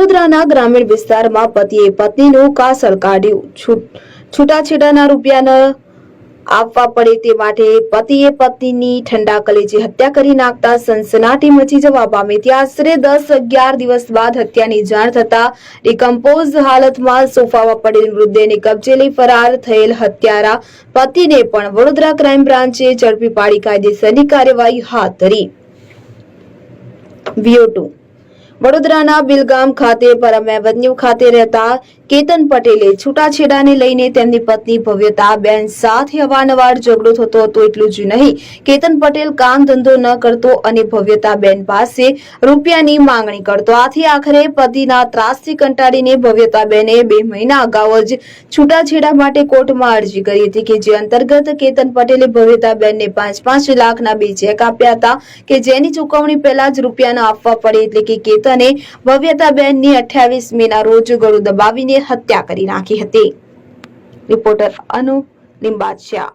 વડોદરાના ગ્રામીણ વિસ્તારમાં પતિએ પત્નીનું કાસળ કાઢ્યું. છૂટાછેડાના રૂપિયા આપવા પડે તે માટે પતિએ પત્નીની ઠંડા કલેજી હત્યા કરી નાખતા સનસનાટી મચી જવા પામી. ત્યાં આશરે દસ અગિયાર દિવસ બાદ હત્યાની જાણ થતા ડિકમ્પોઝ હાલતમાં સોફામાં પડેલ મૃતદેહને કબજે લઈ ફરાર થયેલ હત્યારા પતિને પણ વડોદરા ક્રાઇમ બ્રાન્ચે ઝડપી પાડી કાયદેસરની કાર્યવાહી હાથ ધરી. વીઓ વડોદરાના બિલગામ ખાતે પરમ ખાતે રહેતા કેતન પટેલે છૂટાછેડાને લઈને તેમની પત્ની ભવ્યતા બેન સાથે અવારનવાર ઝઘડો થતો હતો એટલું જ નહીં. કેતન પટેલ કામ ધંધો ન કરતો અને ભવ્યતા બેન પાસે રૂપિયાની માંગણી કરતો. આથી આખરે પતિના ત્રાસથી કંટાળીને ભવ્યતા બેને બે મહિના અગાઉ જ છૂટાછેડા માટે કોર્ટમાં અરજી કરી હતી કે જે અંતર્ગત કેતન પટેલે ભવ્યતા બેનને પાંચ પાંચ લાખના બે ચેક આપ્યા હતા કે જેની ચુકવણી પહેલા જ રૂપિયા ન આપવા પડે એટલે કે કેતને ભવ્યતા બેનની અઠ્યાવીસ મેના રોજ ગળું દબાવીને હત્યા કરી નાખી હતી. રિપોર્ટર અનુ લિંબાચિયા